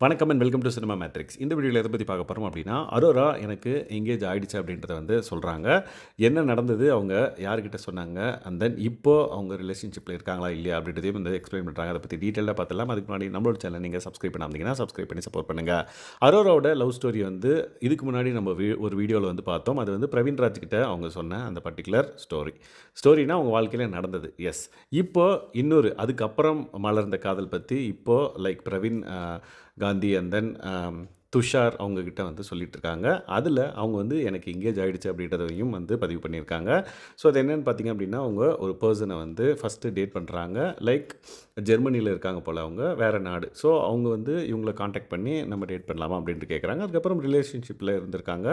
வணக்கம் and welcome to Cinema Matrix இந்த வீடியோவில் எதை பற்றி பார்க்க போகிறோம் அப்படின்னா அரோரா எனக்கு எங்கேஜ் ஆகிடுச்சு அப்படின்றத வந்து சொல்கிறாங்க என்ன நடந்தது? அவங்க யார்கிட்ட சொன்னாங்க? அண்ட் தென் இப்போ அவங்க ரிலேஷன்ஷிப்பில் இருக்காங்களா இல்லையா அப்படின்றதையும் வந்து எக்ஸ்பிளைன் பண்ணுறாங்க அதை பற்றி டீட்டெயிலாக பார்த்துலாம் அதுக்கு முன்னாடி நம்மளோட சேனல் நீங்கள் சப்ஸ்கிரைப் பண்ணாமதிங்கன்னா சப்ஸ்கிரைப் பண்ணி சப்போர்ட் பண்ணுங்கள் அரோராவோட லவ் ஸ்டோரி வந்து இதுக்கு முன்னாடி நம்ம வீ ஒரு வீடியோவில் வந்து பார்த்தோம். அது வந்து பிரவீன் ராஜ் கிட்ட அவங்க சொன்ன அந்த பர்டிகுலர் ஸ்டோரி ஸ்டோரினா அவங்க வாழ்க்கையில் நடந்தது. எஸ் இப்போ இன்னொரு அதுக்கப்புறம் மலர்ந்த காதல் பற்றி இப்போது like Praveen uh, Gandhi and then Tushar அவங்கக்கிட்ட வந்து சொல்லிட்டு இருக்காங்க அதில் அவங்க வந்து எனக்கு எங்கேஜ் ஆகிடுச்சு அப்படின்றதையும் வந்து பதிவு பண்ணியிருக்காங்க. ஸோ அது என்னென்னு பார்த்தீங்க அப்படின்னா அவங்க ஒரு பர்சனை வந்து ஃபஸ்ட்டு டேட் பண்ணுறாங்க லைக் ஜெர்மனியில் இருக்காங்க போல் அவங்க வேறு நாடு. ஸோ அவங்க வந்து இவங்களை காண்டாக்ட் பண்ணி நம்ம டேட் பண்ணலாமா அப்படின்ட்டு கேட்குறாங்க அதுக்கப்புறம் ரிலேஷன்ஷிப்பில் இருந்திருக்காங்க.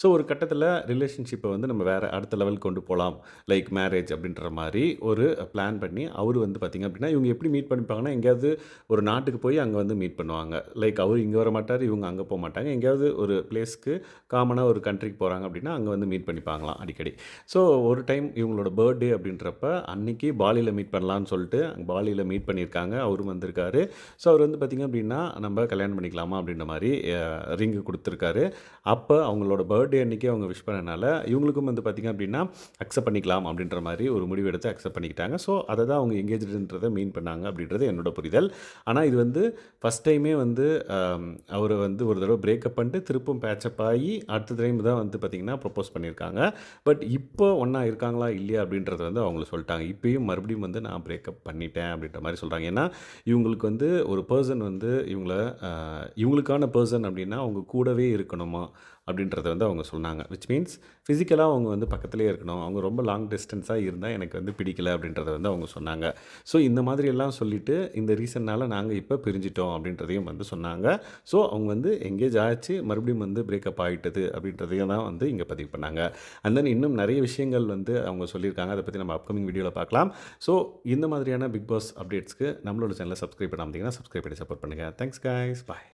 ஸோ ஒரு கட்டத்தில் ரிலேஷன்ஷிப்பை வந்து நம்ம வேறு அடுத்த லெவல் கொண்டு போகலாம் லைக் மேரேஜ் அப்படின்ற மாதிரி ஒரு பிளான் பண்ணி அவர் வந்து பார்த்திங்க அப்படின்னா இவங்க எப்படி மீட் பண்ணிப்பாங்கன்னா எங்கேயாவது ஒரு நாட்டுக்கு போய் அங்கே வந்து மீட் பண்ணுவாங்க. லைக் அவர் இங்கே வர மாட்டார் இவங்க அங்கே போக மாட்டாங்க. எங்கேயாவது ஒரு பிளேஸ்க்கு காமனாக ஒரு கண்ட்ரிக்கு போகிறாங்க அப்படின்னா அங்கே வந்து மீட் பண்ணிப்பாங்களாம் அடிக்கடி. ஸோ ஒரு டைம் இவங்களோட பர்த்டே அப்படின்றப்ப அன்னைக்கு பாலியில் மீட் பண்ணலான்னு சொல்லிட்டு பாலியில் மீட் பண்ணியிருக்காங்க. அவரும் வந்திருக்காரு. ஸோ அவர் வந்து பார்த்திங்க அப்படின்னா நம்ம கல்யாணம் பண்ணிக்கலாமா அப்படின்ற மாதிரி ரிங்கு கொடுத்துருக்காரு. அப்போ அவங்களோட பர்த்டே அன்றைக்கி அவங்க விஷ் பண்ணனால இவங்களுக்கும் வந்து பார்த்திங்க அப்படின்னா அக்செப்ட் பண்ணிக்கலாம் அப்படின்ற மாதிரி ஒரு முடிவு எடுத்து அக்செப்ட் பண்ணிக்கிட்டாங்க. ஸோ அதை தான் அவங்க எங்கேஜ்டுன்றதை மீன் பண்ணாங்க அப்படின்றது என்னோட புரிதல். ஆனால் இது வந்து ஃபஸ்ட் டைமே வந்து அவர் வந்து ஒரு தடவை பிரேக்கப் பண்ணிட்டு திருப்பும் பேச்சப் ஆகி அடுத்த டைம் தான் வந்து பார்த்திங்கன்னா ப்ரப்போஸ் பண்ணியிருக்காங்க. பட் இப்போ ஒன்றா இருக்காங்களா இல்லையா அப்படின்றத வந்து அவங்கள சொல்லிட்டாங்க. இப்போயும் மறுபடியும் வந்து நான் பிரேக்கப் பண்ணிட்டேன் அப்படின்ற மாதிரி சொல்கிறாங்க ஏன்னா இவங்களுக்கு வந்து ஒரு பர்சன் வந்து இவங்கள இவங்களுக்கான பர்சன் அப்படின்னா அவங்க கூடவே இருக்கணுமா அப்படின்றத வந்து அவங்க சொன்னாங்க. விச் மீன்ஸ் ஃபிசிக்கலாக அவங்க வந்து பக்கத்துலேயே இருக்கணும். அவங்க ரொம்ப லாங் டிஸ்டன்ஸாக இருந்தால் எனக்கு வந்து பிடிக்கல அப்படின்றத வந்து அவங்க சொன்னாங்க. ஸோ இந்த மாதிரி எல்லாம் சொல்லிவிட்டு இந்த ரீசன்னால் நாங்கள் இப்போ பிரிஞ்சிட்டோம் அப்படின்றதையும் வந்து சொன்னாங்க. ஸோ அவங்க வந்து எங்கேஜ் ஆச்சு மறுபடியும் வந்து பிரேக்கப் ஆகிட்டது அப்படின்றதையும் தான் வந்து இங்கே பதிவு பண்ணாங்க. அண்ட் தென் இன்னும் நிறைய விஷயங்கள் வந்து அவங்க சொல்லியிருக்காங்க. அதை பற்றி நம்ம அப்கமிங் வீடியோவில் பார்க்கலாம். ஸோ இந்த மாதிரியான பிக் பாஸ் அப்டேட்ஸ்க்கு நம்மளோட சேனலை சப்ஸ்கிரைப் பண்ணாமல் சப்ஸ்கிரைப் பண்ணி சப்போர்ட் பண்ணுங்கள் தேங்க்ஸ் காய்ஸ் பாய்